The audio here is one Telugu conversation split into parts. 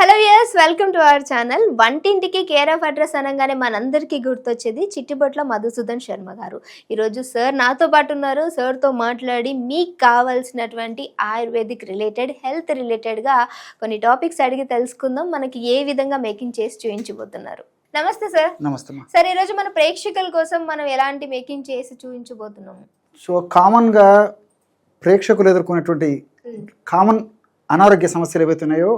Hello yes welcome to our channel వంటింటికి care of address అనగానే మనందరికీ గుర్తొచ్చేది చిట్టిబొట్ల మధుసూదన్ శర్మ గారు. ఈరోజు సార్ నాతో పాటు ఉన్నారు. సార్తో మాట్లాడి మీకు కావాల్సినటువంటి ఆయుర్వేదిక్ రిలేటెడ్ హెల్త్ రిలేటెడ్గా కొన్ని టాపిక్స్ అడిగి తెలుసుకుందాం. మనకి ఏ విధంగా మేకింగ్ చేసి చూపించబోతున్నారు నమస్తే సార్ నమస్తే సార్ ఈరోజు మన ప్రేక్షకుల కోసం మనం ఎలాంటి మేకింగ్ చేసి చూపించబోతున్నాము సో కామన్గా ప్రేక్షకులు ఎదుర్కొనేటువంటి కామన్ అనారోగ్య సమస్యలు ఏవైతే ఉన్నాయో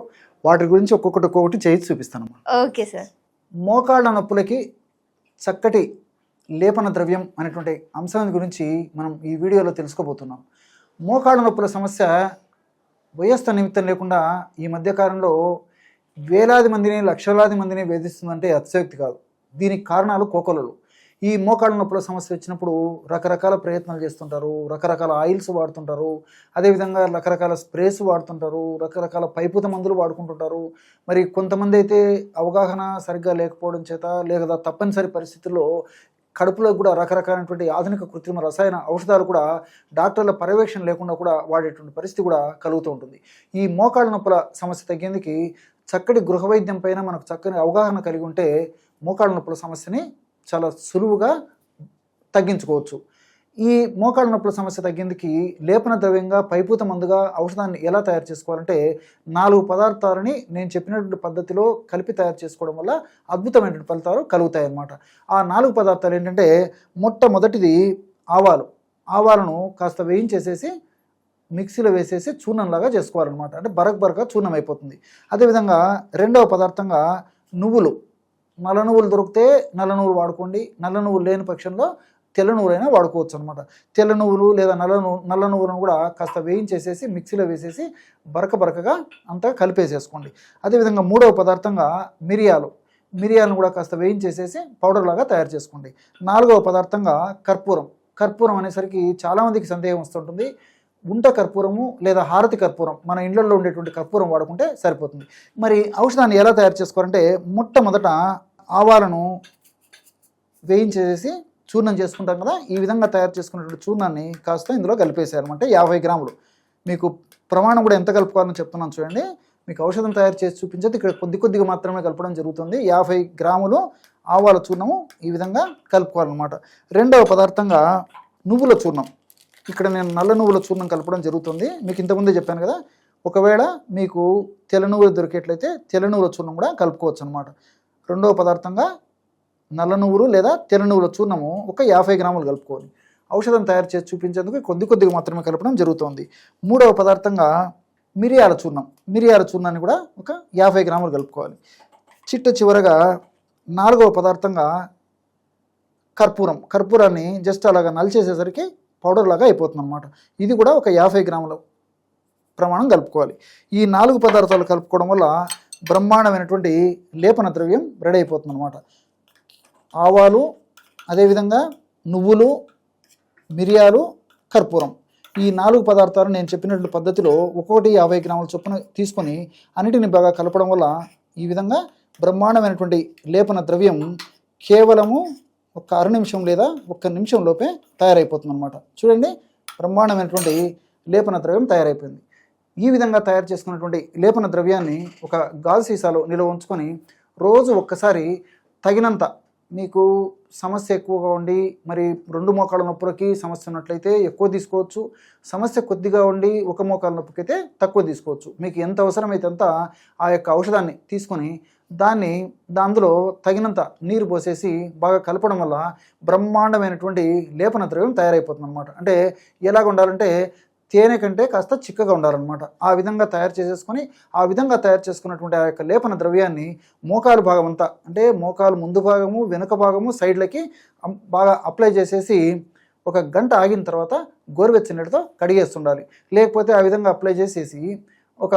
వాటి గురించి ఒక్కొక్కటి ఒక్కొక్కటి చేసి చూపిస్తానమ్మా ఓకే సార్. మోకాళ్ళ నొప్పులకి చక్కటి లేపన ద్రవ్యం అనేటువంటి అంశం గురించి మనం ఈ వీడియోలో తెలుసుకోబోతున్నాం. మోకాళ్ళ నొప్పుల సమస్య వయస్సు నిమిత్తం లేకుండా ఈ మధ్యకాలంలో వేలాది మందిని లక్షలాది మందిని వేధిస్తుందంటే అతిశయోక్తి కాదు. దీనికి కారణాలు కోకొలలు. ఈ మోకాళ్ళ నొప్పుల సమస్య వచ్చినప్పుడు రకరకాల ప్రయత్నాలు చేస్తుంటారు రకరకాల ఆయిల్స్ వాడుతుంటారు అదేవిధంగా రకరకాల స్ప్రేస్ వాడుతుంటారు రకరకాల పైపుత మందులు వాడుకుంటుంటారు. మరి కొంతమంది అయితే అవగాహన సరిగ్గా లేకపోవడం చేత లేదా తప్పనిసరి పరిస్థితుల్లో కడుపులో కూడా రకరకాలైనటువంటి ఆధునిక కృత్రిమ రసాయన ఔషధాలు కూడా డాక్టర్ల పర్యవేక్షణ లేకుండా కూడా వాడేటువంటి పరిస్థితి కూడా కలుగుతూ ఉంటుంది. ఈ మోకాళ్ళ నొప్పుల సమస్య తగ్గేందుకు చక్కటి గృహ వైద్యం పైన మనకు చక్కని అవగాహన కలిగి ఉంటే మోకాళ్ళ నొప్పుల సమస్యని చాలా సులువుగా తగ్గించుకోవచ్చు. ఈ మోకాళ్ళ నొప్పుల సమస్య తగ్గేందుకు లేపన ద్రవ్యంగా పైపూత మందుగా ఔషధాన్ని ఎలా తయారు చేసుకోవాలంటే నాలుగు పదార్థాలని నేను చెప్పినటువంటి పద్ధతిలో కలిపి తయారు చేసుకోవడం వల్ల అద్భుతమైనటువంటి ఫలితాలు కలుగుతాయి అన్నమాట ఆ నాలుగు పదార్థాలు ఏంటంటే మొట్టమొదటిది ఆవాలు. ఆవాలను కాస్త వేయించేసేసి మిక్సీలో వేసేసి చూర్ణంలాగా చేసుకోవాలన్నమాట. అంటే బరక బరక చూర్ణం అయిపోతుంది అదేవిధంగా రెండవ పదార్థంగా నువ్వులు. నల్ల నువ్వులు దొరికితే నల్ల నువ్వులు వాడుకోండి. నల్ల నువ్వులు లేని పక్షంలో తెల్ల నువ్వులైనా వాడుకోవచ్చు అనమాట తెల్ల నువ్వులు లేదా నల్ల నువ్వు నల్ల నువ్వులను కూడా కాస్త వేయించేసేసి మిక్సీలో వేసేసి బరక బరకగా అంతా కలిపేసేసుకోండి. అదేవిధంగా మూడవ పదార్థంగా మిరియాలు. మిరియాలను కూడా కాస్త వేయించేసేసి పౌడర్ లాగా తయారు చేసుకోండి. నాలుగవ పదార్థంగా కర్పూరం. కర్పూరం అనేసరికి చాలామందికి సందేహం వస్తుంటుంది. ఉంట కర్పూరము లేదా హారతి కర్పూరం మన ఇండ్లలో ఉండేటువంటి కర్పూరం వాడుకుంటే సరిపోతుంది. మరి ఔషధాన్ని ఎలా తయారు చేసుకోవాలంటే మొట్టమొదట ఆవాలను వేయించేసి చూర్ణం చేసుకుంటాం కదా ఈ విధంగా తయారు చేసుకున్నటువంటి చూర్ణాన్ని కాస్త ఇందులో కలిపేసేయాలన్నమాట యాభై గ్రాములు. మీకు ప్రమాణం కూడా ఎంత కలుపుకోవాలని చెప్తున్నాను చూడండి. మీకు ఔషధం తయారు చేసి చూపించేది ఇక్కడ కొద్ది కొద్దిగా మాత్రమే కలపడం జరుగుతుంది. యాభై గ్రాములు ఆవాల చూర్ణము ఈ విధంగా కలుపుకోవాలన్నమాట. రెండవ పదార్థంగా నువ్వుల చూర్ణం. ఇక్కడ నేను నల్ల నువ్వుల చూర్ణం కలపడం జరుగుతుంది. మీకు ఇంతకుముందే చెప్పాను కదా ఒకవేళ మీకు తెల్ల నువ్వులు దొరికేట్లయితే తెల్ల నువ్వుల చూర్ణం కూడా కలుపుకోవచ్చు అనమాట రెండవ పదార్థంగా నల్ల నువ్వులు లేదా తెల్ల నువ్వుల చూర్ణము ఒక యాభై గ్రాములు కలుపుకోవాలి. ఔషధం తయారు చేసి చూపించేందుకు కొద్ది కొద్దిగా మాత్రమే కలపడం జరుగుతుంది. మూడవ పదార్థంగా మిరియాల చూర్ణం. మిరియాల చూర్ణాన్ని కూడా ఒక యాభై గ్రాములు కలుపుకోవాలి. చిట్ట చివరగా నాలుగవ పదార్థంగా కర్పూరం. కర్పూరాన్ని జస్ట్ అలాగా నలిచేసేసరికి పౌడర్ లాగా అయిపోతుంది అనమాట ఇది కూడా ఒక యాభై గ్రాముల ప్రమాణం కలుపుకోవాలి. ఈ నాలుగు పదార్థాలు కలుపుకోవడం వల్ల బ్రహ్మాండమైనటువంటి లేపన ద్రవ్యం రెడీ అయిపోతుంది అనమాట ఆవాలు అదేవిధంగా నువ్వులు మిరియాలు కర్పూరం. ఈ నాలుగు పదార్థాలు నేను చెప్పినట్లు పద్ధతిలో ఒక్కొక్కటి యాభై గ్రాముల చొప్పున తీసుకొని అన్నిటిని బాగా కలపడం వల్ల ఈ విధంగా బ్రహ్మాండమైనటువంటి లేపన ద్రవ్యం కేవలము ఒక అర నిమిషం లేదా ఒక్క నిమిషం లోపే తయారైపోతుంది అనమాట చూడండి బ్రహ్మాండమైనటువంటి లేపన ద్రవ్యం తయారైపోయింది. ఈ విధంగా తయారు చేసుకున్నటువంటి లేపన ద్రవ్యాన్ని ఒక గాజు సీసాలో నిల్వ ఉంచుకొని రోజు ఒక్కసారి తగినంత మీకు సమస్య ఎక్కువగా ఉండి మరి రెండు మోకాళ్ళ నొప్పులకి సమస్య ఉన్నట్లయితే ఎక్కువ తీసుకోవచ్చు. సమస్య కొద్దిగా ఉండి ఒక మోకాళ్ళ నొప్పికి అయితే తక్కువ తీసుకోవచ్చు. మీకు ఎంత అవసరమైతే అంత ఆ యొక్క ఔషధాన్ని తీసుకొని దాన్ని అందులో తగినంత నీరు పోసేసి బాగా కలపడం వల్ల బ్రహ్మాండమైనటువంటి లేపన ద్రవ్యం తయారైపోతుంది అనమాట అంటే ఎలాగ ఉండాలంటే తేనె కంటే కాస్త చిక్కగా ఉండాలన్నమాట. ఆ విధంగా తయారు చేసేసుకొని ఆ విధంగా తయారు చేసుకున్నటువంటి ఆ యొక్క లేపన ద్రవ్యాన్ని మోకాలు భాగం అంతా అంటే మోకాలు ముందు భాగము వెనుక భాగము సైడ్లకి బాగా అప్లై చేసేసి ఒక గంట ఆగిన తర్వాత గోరువెచ్చ నీటితో కడిగేస్తుండాలి. లేకపోతే ఆ విధంగా అప్లై చేసేసి ఒక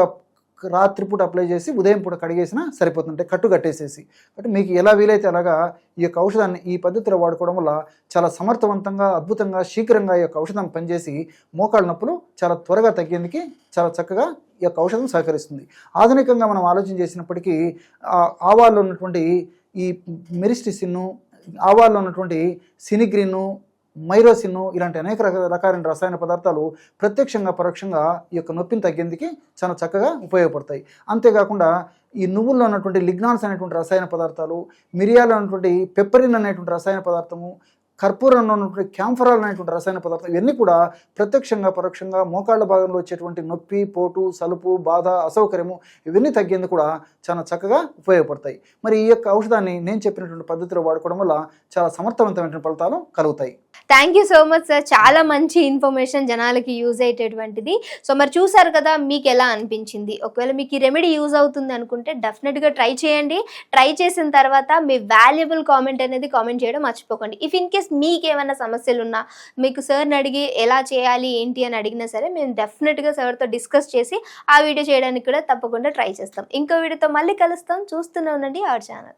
రాత్రిపూట అప్లై చేసి ఉదయం పూట కడిగేసినా సరిపోతుంటే కట్టు కట్టేసేసి. అంటే మీకు ఎలా వీలైతే అలాగా ఈ యొక్క ఔషధాన్ని ఈ పద్ధతిలో వాడుకోవడం వల్ల చాలా సమర్థవంతంగా అద్భుతంగా శీఘ్రంగా ఈ యొక్క ఔషధం పనిచేసి మోకాళ్ళ నొప్పులు చాలా త్వరగా తగ్గేందుకు చాలా చక్కగా ఈ యొక్క ఔషధం సహకరిస్తుంది. ఆధునికంగా మనం ఆలోచన చేసినప్పటికీ ఆవాల్లో ఉన్నటువంటి ఈ మెరిస్టిసిన్ను ఆవాల్లో ఉన్నటువంటి సినిగ్రిన్ను మైరోసిన్ ఇలాంటి అనేక రక- రకాలైన రసాయన పదార్థాలు ప్రత్యక్షంగా పరోక్షంగా ఈ యొక్క నొప్పిని తగ్గేందుకు చాలా చక్కగా ఉపయోగపడతాయి. అంతేకాకుండా ఈ నువ్వుల్లో ఉన్నటువంటి లిగ్నాన్స్ అనేటువంటి రసాయన పదార్థాలు మిరియాలు అనేటువంటి పెప్పరిన్ అనేటువంటి రసాయన పదార్థము కర్పూరంలో ఉన్నటువంటి క్యాంఫరాల్ అనేటువంటి రసాయన పదార్థం ఇవన్నీ కూడా ప్రత్యక్షంగా పరోక్షంగా మోకాళ్ళ భాగంలో వచ్చేటువంటి నొప్పి పోటు సలుపు బాధ అసౌకర్యము ఇవన్నీ తగ్గేందుకు కూడా చాలా చక్కగా ఉపయోగపడతాయి. మరి ఈ యొక్క ఔషధాన్ని నేను చెప్పినటువంటి పద్ధతిలో వాడుకోవడం వల్ల చాలా సమర్థవంతమైన ఫలితాలు కలుగుతాయి. Thank you so much sir చాలా మంచి ఇన్ఫర్మేషన్ జనాలకి యూజ్ అయ్యేటటువంటిది. సో మరి చూసారు కదా మీకు ఎలా అనిపించింది? ఒకవేళ మీకు ఈ రెమెడీ యూజ్ అవుతుంది అనుకుంటే డెఫినెట్గా ట్రై చేయండి. ట్రై చేసిన తర్వాత మీ వాల్యుబుల్ కామెంట్ అనేది కామెంట్ చేయడం మర్చిపోకండి. ఇఫ్ ఇన్ కేస్ మీకు ఏమైనా సమస్యలు ఉన్నా మీకు సార్ని అడిగి ఎలా చేయాలి ఏంటి అని అడిగినా సరే మేము డెఫినెట్గా సార్తో డిస్కస్ చేసి ఆ వీడియో చేయడానికి కూడా తప్పకుండా ట్రై చేస్తాం. ఇంకో వీడియోతో మళ్ళీ కలుస్తాం. చూస్తూనే ఉండండి అవర్ ఛానల్